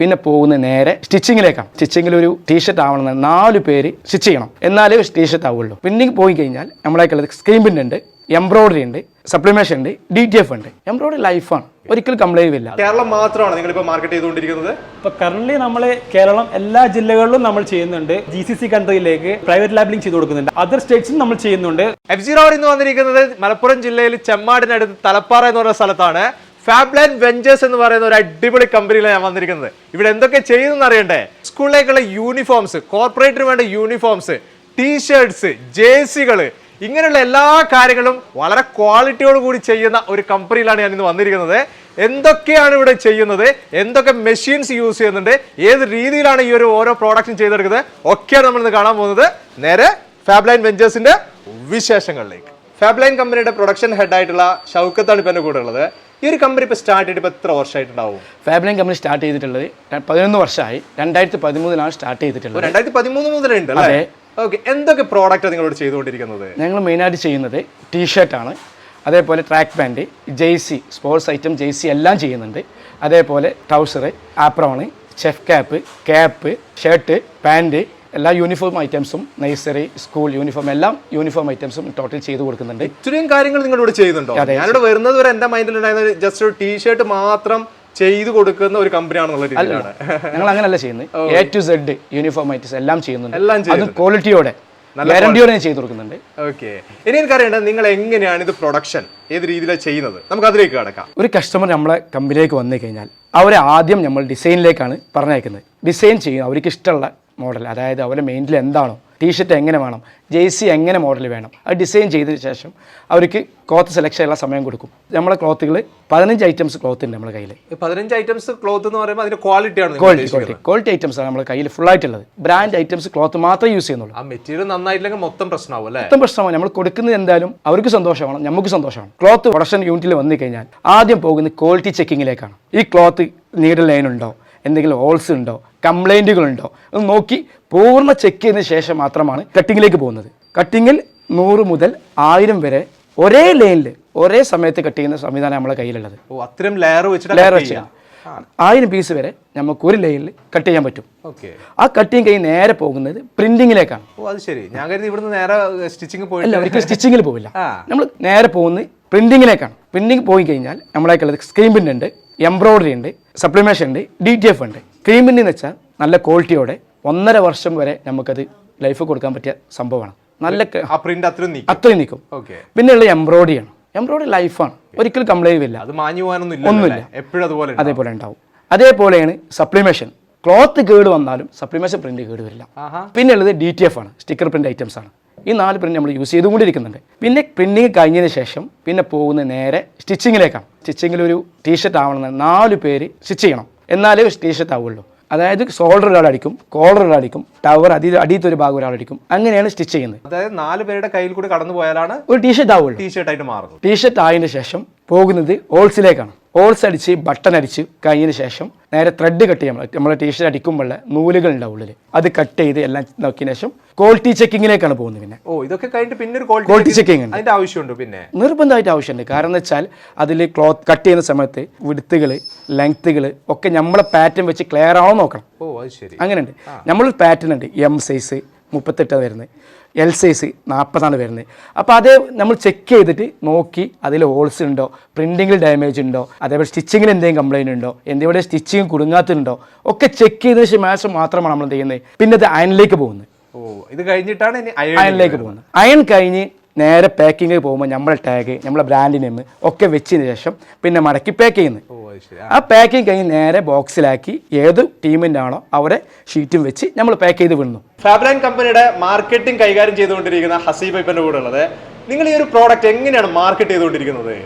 പിന്നെ പോകുന്ന നേരെ സ്റ്റിച്ചിങ്ങിലേക്കാണ്. സ്റ്റിച്ചിങ്ങിൽ ഒരു ടീഷർട്ട് ആവണമെന്ന് നാല് പേര് സ്റ്റിച്ച് ചെയ്യണം. എന്നാലേ ടീഷർട്ട് ആവുള്ളൂ. പിന്നെ പോയി കഴിഞ്ഞാൽ നമ്മളേക്കുള്ളത് സ്ക്രീൻ പ്രിന്റ് ഉണ്ട് എംബ്രോയിഡറി ഉണ്ട് സപ്ലിമേഷൻ ഉണ്ട് ഡി ടി എഫ് ഉണ്ട്. എംബ്രോയിഡറി ലൈഫാണ് ഒരിക്കലും കംപ്ലൈന്റ് ഇല്ല. കേരളം മാത്രമാണ് നിങ്ങൾ ഇപ്പോൾ മാർക്കറ്റ് ചെയ്തുകൊണ്ടിരിക്കുന്നത്. ഇപ്പൊ കറന്റ് നമ്മൾ കേരളം എല്ലാ ജില്ലകളിലും നമ്മൾ ചെയ്യുന്നുണ്ട്. ജി സി സി കൺട്രിയിലേക്ക് പ്രൈവറ്റ് ലാബിലിംഗ് ചെയ്തു കൊടുക്കുന്നുണ്ട്. അതർ സ്റ്റേറ്റ്സും നമ്മൾ ചെയ്യുന്നുണ്ട്. എഫ് സീറോ റോഡ് ഇന്ന് വന്നിരിക്കുന്നത് മലപ്പുറം ജില്ലയിൽ ചെമ്മാടിനടുത്ത് തലപ്പാറ എന്ന് പറയുന്ന സ്ഥലത്താണ്. ഫാബ്ലാൻ വെഞ്ചേഴ്സ് എന്ന് പറയുന്ന ഒരു അടിപൊളി കമ്പനിയിലാണ് ഞാൻ വന്നിരിക്കുന്നത്. ഇവിടെ എന്തൊക്കെ ചെയ്യുന്നു അറിയണ്ടേ സ്കൂളിലേക്കുള്ള യൂണിഫോംസ് കോർപ്പറേറ്റിന് വേണ്ട യൂണിഫോംസ് ടീഷർട്സ് ജേഴ്സികൾ ഇങ്ങനെയുള്ള എല്ലാ കാര്യങ്ങളും വളരെ ക്വാളിറ്റിയോട് കൂടി ചെയ്യുന്ന ഒരു കമ്പനിയിലാണ് ഞാൻ ഇന്ന് വന്നിരിക്കുന്നത്. എന്തൊക്കെയാണ് ഇവിടെ ചെയ്യുന്നത്? എന്തൊക്കെ മെഷീൻസ് യൂസ് ചെയ്യുന്നുണ്ട്? ഏത് രീതിയിലാണ് ഈ ഒരു ഓരോ പ്രോഡക്റ്റും ചെയ്തെടുക്കുന്നത്? ഒക്കെയാണ് നമ്മൾ ഇന്ന് കാണാൻ പോകുന്നത്. നേരെ ഫാബ്ലൈൻ വെഞ്ചേഴ്സിന്റെ വിശേഷങ്ങളിലേക്ക്. ഫാബ്ലൈൻ കമ്പനിയുടെ പ്രൊഡക്ഷൻ ഹെഡ് ആയിട്ടുള്ള ഷൗക്കത്താണ് ഇപ്പം എന്റെ കൂടെ ഉള്ളത്. ഈ ഒരു കമ്പനി ഇപ്പോൾ സ്റ്റാർട്ട് ചെയ്തിട്ട് ഇപ്പോൾ എത്ര വർഷമായിട്ടുണ്ടാവും ഫാബ്ലിൻ കമ്പനി സ്റ്റാർട്ട് ചെയ്തിട്ടുള്ളത് പതിനൊന്ന് വർഷമായി. രണ്ടായിരത്തി പതിമൂന്നിലാണ് സ്റ്റാർട്ട് ചെയ്തിട്ടുള്ളത്. രണ്ടായിരത്തി പതിമൂന്ന് മുതലുണ്ട് അല്ലേ? അതെ. ഓക്കെ എന്തൊക്കെ പ്രോഡക്റ്റ് നിങ്ങളോട് ചെയ്തുകൊണ്ടിരിക്കുന്നത്? ഞങ്ങൾ മെയിനായിട്ട് ചെയ്യുന്നത് ടീഷർട്ടാണ് അതേപോലെ track pant Jaicy sports item Jaicy എല്ലാം ചെയ്യുന്നുണ്ട്. അതേപോലെ trouser apron chef cap cap shirt pant എല്ലാ യൂണിഫോം ഐറ്റംസും നഴ്സറി സ്കൂൾ യൂണിഫോം എല്ലാം യൂണിഫോം ഐറ്റംസും ടോട്ടൽ ചെയ്ത് കൊടുക്കുന്നുണ്ട്. ഇത്രയും കാര്യങ്ങൾ നിങ്ങളിവിടെ ചെയ്യുന്നുണ്ടോ? ഞാനിവിടെ വരുന്നത് വരെ എന്റെ മൈൻഡിൽ ഉണ്ടായിരുന്നത് ജസ്റ്റ് ഒരു ടീഷർട്ട് മാത്രം ചെയ്തു കൊടുക്കുന്ന ഒരു കമ്പനിയാണെന്നുള്ള രീതിയിലാണ്. ഞങ്ങൾ അങ്ങനെയല്ല ചെയ്യുന്നത്. A to Z uniform items എല്ലാം ചെയ്യുന്നുണ്ട്. എല്ലാം അത് ക്വാളിറ്റിയോടെ ഗ്യാരണ്ടിയോടെ ചെയ്തു ചെയ്ത് കൊടുക്കുന്നുണ്ട്. ഓക്കെ ഇനി എനിക്കറിയേണ്ടത് നിങ്ങൾ എങ്ങനെയാണ് ഇത് പ്രൊഡക്ഷൻ ഏത് രീതിയിലാണ് ചെയ്യുന്നത്? നമുക്ക് അതിലേക്ക് കടക്കാം. ഒരു കസ്റ്റമർ നമ്മളെ കമ്പനിയിലേക്ക് വന്നു കഴിഞ്ഞാൽ അവരെ ആദ്യം നമ്മൾ ഡിസൈനിലേക്കാണ് പറഞ്ഞയക്കുന്നത്. ഡിസൈൻ ചെയ്യും അവർക്ക് ഇഷ്ടമുള്ള മോഡൽ അതായത് അവരുടെ മെയിനിൽ എന്താണോ ടീഷർട്ട് എങ്ങനെ വേണം ജേഴ്സി എങ്ങനെ മോഡൽ വേണം അത് ഡിസൈൻ ചെയ്തതിന് ശേഷം അവർക്ക് ക്ലോത്ത് സെലക്ഷൻ ഉള്ള സമയം കൊടുക്കും. നമ്മളെ ക്ലോത്തുകൾ പതിനഞ്ച് ഐറ്റംസ് ക്ലോത്ത് ഉണ്ട് നമ്മുടെ കയ്യിൽ പതിനഞ്ച് ഐറ്റംസ് ക്ലോത്ത് എന്ന് പറയുമ്പോൾ അതിന്റെ ക്വാളിറ്റി ആണ് ക്വാളിറ്റി. ക്വാളിറ്റി ക്വാളിറ്റി ഐറ്റംസ് ആണ് നമ്മുടെ കയ്യിൽ ഫുൾ ആയിട്ടുള്ളത്. ബ്രാൻഡ് ഐറ്റംസ് ക്ലോത്ത് മാത്രമേ യൂസ് ചെയ്യുന്നുള്ളൂ. ആ മെറ്റീരിയൽ നന്നായിട്ടില്ലെങ്കിൽ മൊത്തം പ്രശ്നമാവും അല്ലേ? മൊത്തം പ്രശ്നമാണ് നമ്മൾ കൊടുക്കുന്നത് എന്തായാലും അവർക്ക് സന്തോഷമാണ് നമുക്ക് സന്തോഷമാണ്. ക്ലോത്ത് പ്രൊഡക്ഷൻ യൂണിറ്റിൽ വന്നു കഴിഞ്ഞാൽ ആദ്യം പോകുന്നത് ക്വാളിറ്റി ചെക്കിങ്ങിലേക്കാണ് ഈ ക്ലോത്ത് നീഡൽ ലൈൻ ഉണ്ടോ? എന്തെങ്കിലും ഹോൾസ് ഉണ്ടോ? കംപ്ലൈന്റുകൾ ഉണ്ടോ? എന്ന് നോക്കി പൂർണ ചെക്ക് ചെയ്തതിന് ശേഷം മാത്രമാണ് കട്ടിങ്ങിലേക്ക് പോകുന്നത്. കട്ടിങ്ങിൽ നൂറ് മുതൽ ആയിരം വരെ ഒരേ ലൈനിൽ ഒരേ സമയത്ത് കട്ട് ചെയ്യുന്ന സംവിധാനം നമ്മളെ കയ്യിലുള്ളത്. ഓ അത്രയും ലെയർ വെച്ചിട്ട് ലെയർ വെച്ച് ആയിരം പീസ് വരെ നമുക്ക് ഒരു ലൈനിൽ കട്ട് ചെയ്യാൻ പറ്റും. ഓക്കെ ആ കട്ടിങ് കഴിഞ്ഞ് നേരെ പോകുന്നത് പ്രിന്റിങ്ങിലേക്കാണ് ഓ അത് ശരി. ഞാൻ കരുതി ഇവിടുന്ന് നേരെ സ്റ്റിച്ചിങ് പോയില്ല ഒരിക്കലും സ്റ്റിച്ചിങ്ങിൽ പോവില്ല. നമ്മൾ നേരെ പോകുന്നത് പ്രിന്റിങ്ങിലേക്കാണ് പ്രിന്റിങ് പോയി കഴിഞ്ഞാൽ നമ്മളേക്കുള്ളത് സ്ക്രീൻ പ്രിന്റ് ഉണ്ട് എംബ്രോയിഡറി ഉണ്ട് സപ്ലിമേഷൻ ഉണ്ട് ഡി ടി എഫ് ഉണ്ട്. ക്രീമിന്റെ എന്ന് വെച്ചാൽ നല്ല ക്വാളിറ്റിയോടെ ഒന്നര വർഷം വരെ നമുക്കത് ലൈഫ് കൊടുക്കാൻ പറ്റിയ സംഭവമാണ്. നല്ല പ്രിന്റ് അത്രയും അത്രയും നിൽക്കും പിന്നെ പിന്നെയുള്ള എംബ്രോയിഡറിയാണ് എംബ്രോയിഡറി ലൈഫാണ് ഒരിക്കലും കംപ്ലൈന്റ് ഇല്ല അത് മാഞ്ഞു പോകാനൊന്നും ഒന്നുമില്ല. എപ്പോഴും അതുപോലെ ഉണ്ടാവും. അതേപോലെ ഉണ്ടാവും. അതേപോലെയാണ് സപ്ലിമേഷൻ ക്ലോത്ത് കേട് വന്നാലും സപ്ലിമേഷൻ പ്രിന്റ് കേട് വരില്ല. പിന്നെ ഉള്ളത് ഡി ടി എഫ് ആണ്. സ്റ്റിക്കർ പ്രിന്റ് ഐറ്റംസ് ആണ്. ഈ നാല് പ്രിന്റ് നമ്മൾ യൂസ് ചെയ്തുകൊണ്ടിരിക്കുന്നുണ്ട്. പിന്നെ പ്രിന്റിങ് കഴിഞ്ഞതിന് ശേഷം പിന്നെ പോകുന്ന നേരെ സ്റ്റിച്ചിങ്ങിലേക്കാണ് സ്റ്റിച്ചിങ്ങിൽ ഒരു ടീഷർട്ട് ആവണമെന്ന് നാല് പേര് സ്റ്റിച്ച് ചെയ്യണം. എന്നാലേ ടീഷർട്ട് ആവുള്ളൂ. അതായത് ഷോൾഡർ ഒരാളടിക്കും കോളർ ഒരാളടിക്കും ടവർ അടി അടിയത്തെ ഒരു ഭാഗം ഒരാളടിക്കും അങ്ങനെയാണ് സ്റ്റിച്ച് ചെയ്യുന്നത്. അതായത് നാല് പേരുടെ കയ്യിൽ കൂടി കടന്നു പോയാലാണ് ഒരു ടീഷർട്ട് ആവുള്ളൂ. ടീഷർട്ട് ആയിട്ട് മാറുന്നത്. ടീഷർട്ട് ആയതിനു ശേഷം പോകുന്നത് ഹോൾസിലേക്കാണ് ഹോൾസ് അടിച്ച് ബട്ടൺ അടിച്ച് കഴിഞ്ഞതിന് ശേഷം നേരെ ത്രെഡ് കട്ട് ചെയ്യാൻ നമ്മൾ ടീഷർട്ട് അടിക്കുമ്പോൾ നൂലുകൾ ഉണ്ടാവും ഉള്ളിൽ അത് കട്ട് ചെയ്ത് എല്ലാം നോക്കിയതിന് ശേഷം ക്വാളിറ്റി ചെക്കിങ്ങിലേക്കാണ് പോകുന്നത് പിന്നെ. ഓ ഇതൊക്കെ കഴിഞ്ഞിട്ട് പിന്നെ ഒരു ക്വാളിറ്റി ചെക്കിങ് ഉണ്ട്. അതിന്റെ ആവശ്യമുണ്ട് പിന്നെ. നിർബന്ധമായിട്ട് ആവശ്യമുണ്ട്. കാരണം എന്ന് വെച്ചാൽ അതിൽ ക്ലോത്ത് കട്ട് ചെയ്യുന്ന സമയത്ത് വിടുത്തുകൾ ലെങ്ത്തുകൾ ഒക്കെ നമ്മളെ പാറ്റേൺ വെച്ച് ക്ലിയർ ആവാൻ നോക്കണം. ഓ അത് ശരി. അങ്ങനെയുണ്ട്. നമ്മളൊരു പാറ്റേൺ ഉണ്ട്. എം സൈസ് മുപ്പത്തെട്ടാണ് വരുന്നത്. എൽ സൈസ് നാൽപ്പതാണ് വരുന്നത്. അപ്പോൾ അത് നമ്മൾ ചെക്ക് ചെയ്തിട്ട് നോക്കി അതിൽ ഹോൾസ് ഉണ്ടോ പ്രിന്റിങ്ങിൽ ഡാമേജ് ഉണ്ടോ അതേപോലെ സ്റ്റിച്ചിങ്ങിൽ എന്തെങ്കിലും കംപ്ലയിന്റ് ഉണ്ടോ എന്തെങ്കിലും സ്റ്റിച്ചിങ് കുടുങ്ങാത്തുണ്ടോ ഒക്കെ ചെക്ക് ചെയ്തതിന് ശേഷം മാത്രമാണ് നമ്മൾ ചെയ്യുന്നത്. പിന്നെ അത് അയണിലേക്ക് പോകുന്നത്. ഓ ഇത് കഴിഞ്ഞിട്ടാണ് അയണിലേക്ക് പോകുന്നത്. അയൺ കഴിഞ്ഞ് നേരെ പാക്കിങ്ങിൽ പോകുമ്പോൾ നമ്മളെ ടാഗ് നമ്മളെ ബ്രാൻഡ് നെയിം ഒക്കെ വെച്ചതിന് ശേഷം പിന്നെ മടക്കി പാക്ക് ചെയ്യുന്നത്. ആ. പാക്കിങ് കഴിഞ്ഞ് നേരെ ബോക്സിലാക്കി ഏത് ടീമിന്റെ ആണോ അവരെ ഷീറ്റും വെച്ച് നമ്മൾ പാക്ക് ചെയ്ത് വിടുന്നു. ഫാബ്ലാൻ കമ്പനിയുടെ മാർക്കറ്റിംഗ് കൈകാര്യം ചെയ്തുകൊണ്ടിരിക്കുന്ന ഹസീബ് ഇപ്പന്റെ കൂടെ ഉള്ളത്. നിങ്ങൾ ഈ ഒരു പ്രോഡക്റ്റ് എങ്ങനെയാണ് മാർക്കറ്റ് ചെയ്തുകൊണ്ടിരിക്കുന്നത്?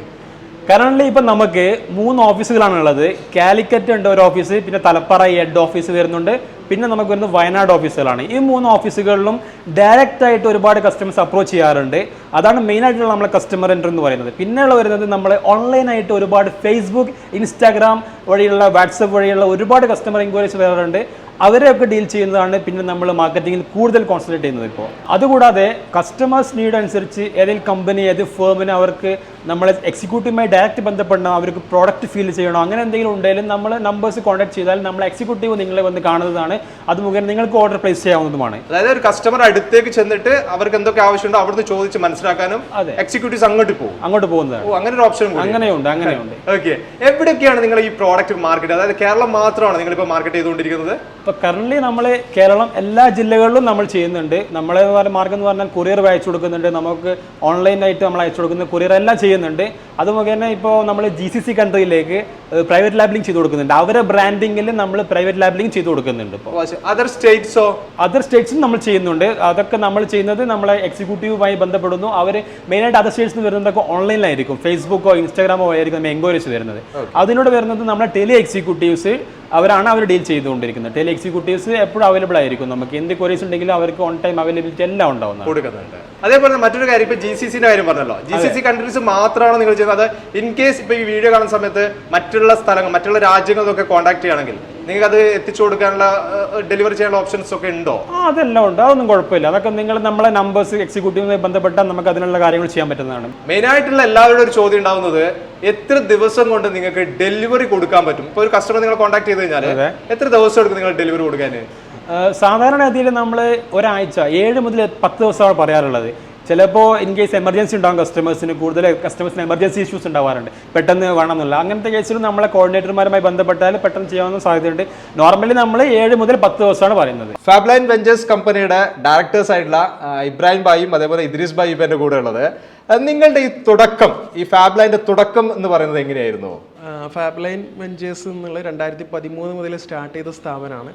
കറണ്ട്ലി ഇപ്പം നമുക്ക് മൂന്ന് ഓഫീസുകളാണ് ഉള്ളത്. കാലിക്കറ്റ് ഉണ്ട് ഒരു ഓഫീസ് പിന്നെ തലപ്പറ ഹെഡ് ഓഫീസ് വരുന്നുണ്ട്. പിന്നെ നമുക്ക് വരുന്നത് വയനാട് ഓഫീസുകളാണ് ഈ മൂന്ന് ഓഫീസുകളിലും ഡയറക്റ്റ് ആയിട്ട് ഒരുപാട് കസ്റ്റമേഴ്സ് അപ്രോച്ച് ചെയ്യാറുണ്ട്. അതാണ് മെയിൻ ആയിട്ടുള്ള നമ്മളെ കസ്റ്റമർ എന്റർ എന്ന് പറയുന്നത്. പിന്നെയുള്ള വരുന്നത് നമ്മൾ ഓൺലൈനായിട്ട് ഒരുപാട് ഫേസ്ബുക്ക് ഇൻസ്റ്റാഗ്രാം വഴിയുള്ള വാട്സപ്പ് വഴിയുള്ള ഒരുപാട് കസ്റ്റമർ എൻക്വയറീസ് വരാറുണ്ട്. അവരെയൊക്കെ ഡീൽ ചെയ്യുന്നതാണ് പിന്നെ നമ്മൾ മാർക്കറ്റിംഗിൽ കൂടുതൽ കോൺസെൻട്രേറ്റ് ചെയ്യുന്നത് ഇപ്പോൾ. അതുകൂടാതെ കസ്റ്റമേഴ്സ് നീഡ് അനുസരിച്ച് ഏതെങ്കിലും കമ്പനി ഏത് ഫേമിന് അവർക്ക് നമ്മളെ എക്സിക്യൂട്ടീവുമായി ഡയറക്റ്റ് ബന്ധപ്പെടണം അവർക്ക് പ്രോഡക്റ്റ് ഫീൽ ചെയ്യണോ അങ്ങനെ എന്തെങ്കിലും ഉണ്ടെങ്കിലും നമ്മൾ നമ്പേഴ്സ് കോൺടാക്ട് ചെയ്താൽ നമ്മൾ എക്സിക്യൂട്ടീവ് നിങ്ങളെ വന്ന് കാണുന്നതാണ്. അത് മുഖേന നിങ്ങൾക്ക് ഓർഡർ പ്ലേസ് ചെയ്യാവുന്നതുമാണ്. അതായത് ഒരു കസ്റ്റമർ അടുത്തേക്ക് ചെന്നിട്ട് അവർക്ക് എന്തൊക്കെ ആവശ്യമുണ്ടോ അവിടുന്ന് ചോദിച്ച് മനസ്സിലാക്കാനും അതെ. എക്സിക്യൂട്ടീവ്സ് അങ്ങോട്ട് പോകും. അങ്ങോട്ട് പോകുന്നത് അങ്ങനെ ഒരു ഓപ്ഷൻ അങ്ങനെയുണ്ട് അങ്ങനെയുണ്ട്. ഓക്കെ എവിടെയൊക്കെയാണ് നിങ്ങൾ ഈ പ്രോഡക്റ്റ് മാർക്കറ്റ് അതായത് കേരളം മാത്രമാണ് നിങ്ങൾ ഇപ്പോൾ മാർക്കറ്റ് ചെയ്തുകൊണ്ടിരിക്കുന്നത്? ഇപ്പോൾ കറന്റ് നമ്മൾ കേരളം എല്ലാ ജില്ലകളിലും നമ്മൾ ചെയ്യുന്നുണ്ട്. നമ്മളെ മാർഗം എന്ന് പറഞ്ഞാൽ കൊറിയർ അയച്ചു കൊടുക്കുന്നുണ്ട്. നമുക്ക് ഓൺലൈനായിട്ട് നമ്മൾ അയച്ചു കൊടുക്കുന്ന കൊറിയർ എല്ലാം ചെയ്യുന്നുണ്ട്. അത് മുഖേന ഇപ്പോൾ നമ്മൾ ജി സി സി കൺട്രിയിലേക്ക് പ്രൈവറ്റ് ലാബിലിംഗ് ചെയ്ത് കൊടുക്കുന്നുണ്ട്. അവരെ ബ്രാൻഡിങ്ങിൽ നമ്മൾ പ്രൈവറ്റ് ലാബിലിംഗ് ചെയ്ത് കൊടുക്കുന്നുണ്ട് ഇപ്പോൾ. അതർ സ്റ്റേറ്റ്സോ അതർ സ്റ്റേറ്റ്സും നമ്മൾ ചെയ്യുന്നുണ്ട്. അതൊക്കെ നമ്മൾ ചെയ്യുന്നത് നമ്മളെ എക്സിക്യൂട്ടീവുമായി ബന്ധപ്പെടുന്നു. അവർ മെയിനായിട്ട് അതർ സ്റ്റേറ്റ്സിൽ നിന്ന് വരുന്നതൊക്കെ ഓൺലൈനിലായിരിക്കും ഫേസ്ബുക്കോ ഇൻസ്റ്റാഗ്രാമോ ആയിരിക്കും നമ്മൾ എൻക്വയറീസ് വരുന്നത്. അതിലൂടെ വരുന്നത് നമ്മളെ ടെലി എക്സിക്യൂട്ടീവ്സ് അവരാണ് അവർ ഡീൽ ചെയ്തുകൊണ്ടിരിക്കുന്നത്. ടെലി എക്സിക്യൂട്ടീവ്സ് എപ്പോഴും അവൈലബിൾ ആയിരിക്കും നമുക്ക്. എന്ത് ക്വറീസ് ഉണ്ടെങ്കിലും അവർക്ക് ഓൺ ടൈം അവൈലബിലിറ്റി എല്ലാം ഉണ്ടാവുന്നത് കൊടുക്കുന്നുണ്ട്. അതേപോലെ മറ്റൊരു കാര്യം ഇപ്പൊ ജി സി സിന്റെ കാര്യം പറഞ്ഞല്ലോ. ജി സി സി കൺട്രീസ് മാത്രമാണ് നിങ്ങൾ ചെയ്യുന്നത്. ഇൻ കേസ് ഇപ്പൊ ഈ വീഡിയോ കാണുന്ന സമയത്ത് മറ്റുള്ള സ്ഥലങ്ങൾ മറ്റുള്ള രാജ്യങ്ങളൊക്കെ കോൺടാക്ട് ചെയ്യണമെങ്കിൽ നിങ്ങൾക്ക് അത് എത്തിച്ചു കൊടുക്കാനുള്ള ഡെലിവറി ചെയ്യാനുള്ള ഓപ്ഷൻസ് ഒക്കെ ഉണ്ടോ? ആ അതെല്ലാം ഉണ്ട്. അതൊന്നും കുഴപ്പമില്ല. അതൊക്കെ നിങ്ങൾ നമ്മളെ നമ്പേഴ്സ് എക്സിക്യൂട്ടീവുമായി ബന്ധപ്പെട്ട നമുക്ക് അതിനുള്ള കാര്യങ്ങൾ ചെയ്യാൻ പറ്റുന്നതാണ്. മെയിൻ ആയിട്ടുള്ള എല്ലാവരുടെ ഒരു ചോദ്യം ഉണ്ടാവുന്നത് എത്ര ദിവസം കൊണ്ട് നിങ്ങൾക്ക് ഡെലിവറി കൊടുക്കാൻ പറ്റും? ഇപ്പൊ ഒരു കസ്റ്റമർ നിങ്ങൾ കോൺടാക്ട് ചെയ്ത് കഴിഞ്ഞാൽ എത്ര ദിവസം എടുക്കും നിങ്ങൾ ഡെലിവറി കൊടുക്കാൻ സാധാരണഗതിയിൽ സാധാരണ ഗതിയിൽ നമ്മൾ ഒരാഴ്ച ഏഴ് മുതൽ പത്ത് ദിവസമാണ് പറയാറുള്ളത്. ചിലപ്പോൾ ഇൻ കേസ് എമർജൻസി ഉണ്ടാകും കസ്റ്റമേഴ്സിന് കൂടുതൽ കസ്റ്റമേഴ്സിന് എമർജൻസി ഇഷ്യൂസ് ഉണ്ടാവാറുണ്ട്. പെട്ടെന്ന് വേണമെന്നില്ല. അങ്ങനത്തെ കേസിലും നമ്മളെ കോർഡിനേറ്റർമാരുമായി ബന്ധപ്പെട്ടാൽ പെട്ടെന്ന് ചെയ്യാവുന്ന സാധ്യതയുണ്ട്. നോർമലി നമ്മൾ ഏഴ് മുതൽ പത്ത് ദിവസമാണ് പറയുന്നത്. ഫാബ്ലൈൻ വെഞ്ചേഴ്സ് കമ്പനിയുടെ ഡയറക്ടേഴ്സ് ആയിട്ടുള്ള ഇബ്രാഹിം ബായും അതേപോലെ ഇദ്രീസ് ബായി ഇപ്പം എന്റെ കൂടെ ഉള്ളത്. നിങ്ങളുടെ ഈ തുടക്കം ഈ ഫാബ്ലൈന്റെ തുടക്കം എന്ന് പറയുന്നത് എങ്ങനെയായിരുന്നു? ഫാബ്ലൈൻ വെഞ്ചേഴ്സ് എന്നുള്ള രണ്ടായിരത്തി പതിമൂന്ന് മുതൽ സ്റ്റാർട്ട് ചെയ്ത സ്ഥാപനമാണ്.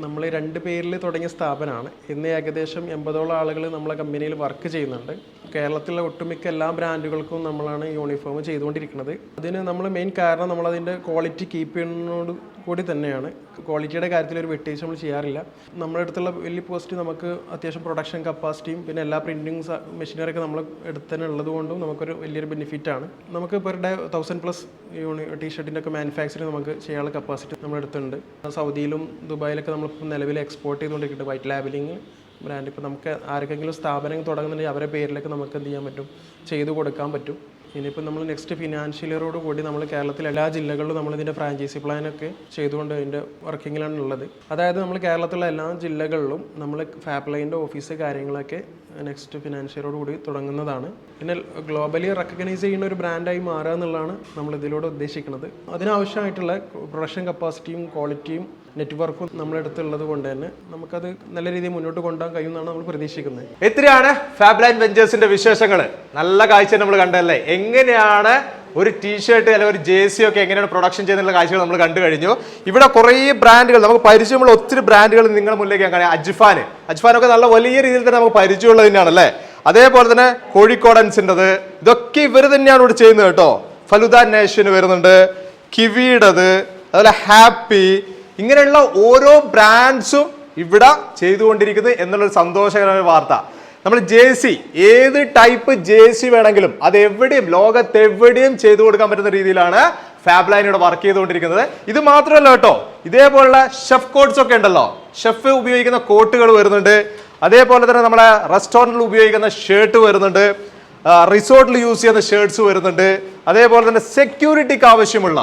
നമ്മൾ രണ്ട് പേരിൽ തുടങ്ങിയ സ്ഥാപനമാണ് ഇന്ന് ഏകദേശം എൺപതോളം ആളുകൾ നമ്മളെ കമ്പനിയിൽ വർക്ക് ചെയ്യുന്നുണ്ട്. കേരളത്തിലെ ഒട്ടുമിക്ക എല്ലാ ബ്രാൻഡുകൾക്കും നമ്മളാണ് യൂണിഫോം ചെയ്തുകൊണ്ടിരിക്കുന്നത്. അതിന് നമ്മൾ മെയിൻ കാരണം നമ്മളതിന്റെ ക്വാളിറ്റി കീപ്പ് ചെയ്യുന്നതോട് കൂടി തന്നെയാണ്. ക്വാളിറ്റിയുടെ കാര്യത്തിൽ ഒരു വെട്ടേജ് നമ്മൾ ചെയ്യാറില്ല. നമ്മുടെ അടുത്തുള്ള വലിയ പോസ്റ്റ് നമുക്ക് അത്യാവശ്യം പ്രൊഡക്ഷൻ കപ്പാസിറ്റിയും പിന്നെ എല്ലാ പ്രിന്റിങ് മെഷീനറിയൊക്കെ നമ്മൾ ഉള്ളത് കൊണ്ടും നമുക്കൊരു വലിയൊരു ബെനിഫിറ്റാണ്. നമുക്ക് പെർ ഡേ തൗസൻഡ് പ്ലസ് യൂണി ടീ ഷർട്ടിന്റെ ഒക്കെ മാനുഫാക്ചറിങ് നമുക്ക് ചെയ്യാനുള്ള കപ്പാസിറ്റി നമ്മുടെ അടുത്തുണ്ട്. സൗദിയിലും ദുബായിലൊക്കെ നമ്മളിപ്പോൾ നിലവിൽ എക്സ്പോർട്ട് ചെയ്തുകൊണ്ടിരിക്കുന്നത് വൈറ്റ് ലാബിലിങ് ബ്രാൻഡ് ഇപ്പോൾ നമുക്ക് ആർക്കെങ്കിലും സ്ഥാപനം തുടങ്ങുന്നുണ്ടെങ്കിൽ അവരെ പേരിലേക്ക് നമുക്ക് എന്ത് ചെയ്യാൻ പറ്റും? ചെയ്തു കൊടുക്കാൻ പറ്റും. ഇനിയിപ്പോൾ നമ്മൾ നെക്സ്റ്റ് ഫിനാൻഷ്യൽ ഇയറോട് കൂടി നമ്മൾ കേരളത്തിലെ എല്ലാ ജില്ലകളിലും നമ്മൾ ഇതിന്റെ ഫ്രാഞ്ചൈസി പ്ലാനൊക്കെ ചെയ്തുകൊണ്ട് അതിന്റെ വർക്കിങ്ങിലാണ് ഉള്ളത്. അതായത് നമ്മൾ കേരളത്തിലെ എല്ലാ ജില്ലകളിലും നമ്മൾ ഫാപ്ലൈന്റെ ഓഫീസ് കാര്യങ്ങളൊക്കെ നെക്സ്റ്റ് ഫിനാൻഷ്യൽ ഇയറോട് കൂടി തുടങ്ങുന്നതാണ്. പിന്നെ ഗ്ലോബലി റെക്കഗ്നൈസ് ചെയ്യുന്ന ഒരു ബ്രാൻഡായി മാറുക എന്നുള്ളതാണ് നമ്മൾ ഇതിലൂടെ ഉദ്ദേശിക്കുന്നത്. അതിനാവശ്യമായിട്ടുള്ള പ്രൊഡക്ഷൻ കപ്പാസിറ്റിയും ക്വാളിറ്റിയും നെറ്റ്വർക്കും നമ്മുടെ അടുത്തുള്ളത് കൊണ്ട് തന്നെ നമുക്കത് നല്ല രീതിയിൽ മുന്നോട്ട് കൊണ്ടുപോകാൻ കഴിയുമെന്നാണ് നമ്മൾ പ്രതീക്ഷിക്കുന്നത്. എത്രയാണ് ഫാബ്ലൈൻ വെഞ്ചേഴ്സിന്റെ വിശേഷങ്ങൾ നല്ല കാഴ്ച നമ്മൾ കണ്ടല്ലേ എങ്ങനെയാണ് ഒരു ടീഷർട്ട് അല്ലെങ്കിൽ ഒരു ജേ സി ഒക്കെ എങ്ങനെയാണ് പ്രൊഡക്ഷൻ ചെയ്യുന്നുള്ള കാഴ്ചകൾ നമ്മൾ കണ്ടു കഴിഞ്ഞു. ഇവിടെ കുറേ ബ്രാൻഡുകൾ നമുക്ക് പരിചയമുള്ള ഒത്തിരി ബ്രാൻഡുകൾ നിങ്ങളുടെ മുന്നിലേക്ക് കാണാം അജ്ഫാൻ അജ്ഫാനൊക്കെ നല്ല വലിയ രീതിയിൽ തന്നെ നമുക്ക് പരിചയമുള്ളത് തന്നെയാണ് അല്ലേ അതേപോലെ തന്നെ കോഴിക്കോടൻസിന്റെത് ഇതൊക്കെ ഇവർ തന്നെയാണ് ഇവിടെ ചെയ്യുന്നത് കേട്ടോ. ഫലുദ നേഷന് വരുന്നുണ്ട്. കിവിയുടേത്. അതുപോലെ ഹാപ്പി ഇങ്ങനെയുള്ള ഓരോ ബ്രാൻഡ്സും ഇവിടെ ചെയ്തുകൊണ്ടിരിക്കുന്നത് എന്നുള്ളൊരു സന്തോഷകരമായ വാർത്ത. നമ്മൾ ജെ സി ഏത് ടൈപ്പ് ജെ സി വേണമെങ്കിലും അത് എവിടെയും ലോകത്ത് എവിടെയും ചെയ്തു കൊടുക്കാൻ പറ്റുന്ന രീതിയിലാണ് ഫാബ്ലൈൻ ഇവിടെ വർക്ക് ചെയ്തുകൊണ്ടിരിക്കുന്നത്. ഇത് മാത്രമല്ല കേട്ടോ ഇതേപോലുള്ള ഷെഫ് കോട്ട്സ് ഒക്കെ ഉണ്ടല്ലോ ഷെഫ് ഉപയോഗിക്കുന്ന കോട്ടുകൾ വരുന്നുണ്ട്. അതേപോലെ തന്നെ നമ്മളെ റെസ്റ്റോറന്റിൽ ഉപയോഗിക്കുന്ന ഷർട്ട് വരുന്നുണ്ട്. റിസോർട്ടിൽ യൂസ് ചെയ്യുന്ന ഷർട്ട്സ് വരുന്നുണ്ട്. അതേപോലെ തന്നെ സെക്യൂരിറ്റിക്ക് ആവശ്യമുള്ള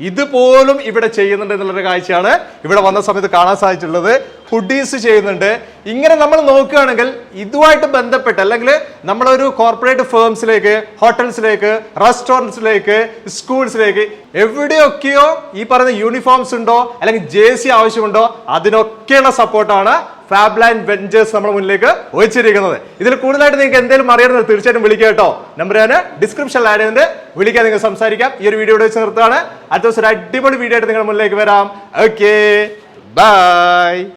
ഇതുപോലും ഇവിടെ ചെയ്യുന്നുണ്ട് എന്നുള്ളൊരു കാഴ്ചയാണ് ഇവിടെ വന്ന സമയത്ത് കാണാൻ സാധിച്ചിട്ടുള്ളത്. ഹുഡീസ് ചെയ്യുന്നുണ്ട്. ഇങ്ങനെ നമ്മൾ നോക്കുകയാണെങ്കിൽ ഇതുമായിട്ട് ബന്ധപ്പെട്ട് അല്ലെങ്കിൽ നമ്മളൊരു കോർപ്പറേറ്റ് ഫേംസിലേക്ക് ഹോട്ടൽസിലേക്ക് റെസ്റ്റോറന്റ്സിലേക്ക് സ്കൂൾസിലേക്ക് എവിടെയൊക്കെയോ ഈ പറയുന്ന യൂണിഫോംസ് ഉണ്ടോ അല്ലെങ്കിൽ ജേഴ്സി ആവശ്യമുണ്ടോ അതിനൊക്കെയുള്ള സപ്പോർട്ടാണ് ഫാബ്ലൈൻ വെഞ്ചേഴ്സ് നമ്മുടെ മുന്നിലേക്ക് വെച്ചിരിക്കുന്നത് ഇതിൽ കൂടുതലായിട്ട് നിങ്ങൾക്ക് എന്തെങ്കിലും അറിയണമെങ്കിൽ തീർച്ചയായിട്ടും വിളിക്കുക കേട്ടോ. നമ്പർ ഞാൻ ഡിസ്ക്രിപ്ഷനിൽ ആഡ് വിളിക്കാൻ നിങ്ങൾ സംസാരിക്കാം. ഈ ഒരു വീഡിയോ വെച്ച് നിർത്താണ് അടുത്ത ദിവസം ഒരു അടിപൊളി വീഡിയോ ആയിട്ട് നിങ്ങളുടെ മുന്നിലേക്ക് വരാം. Okay bye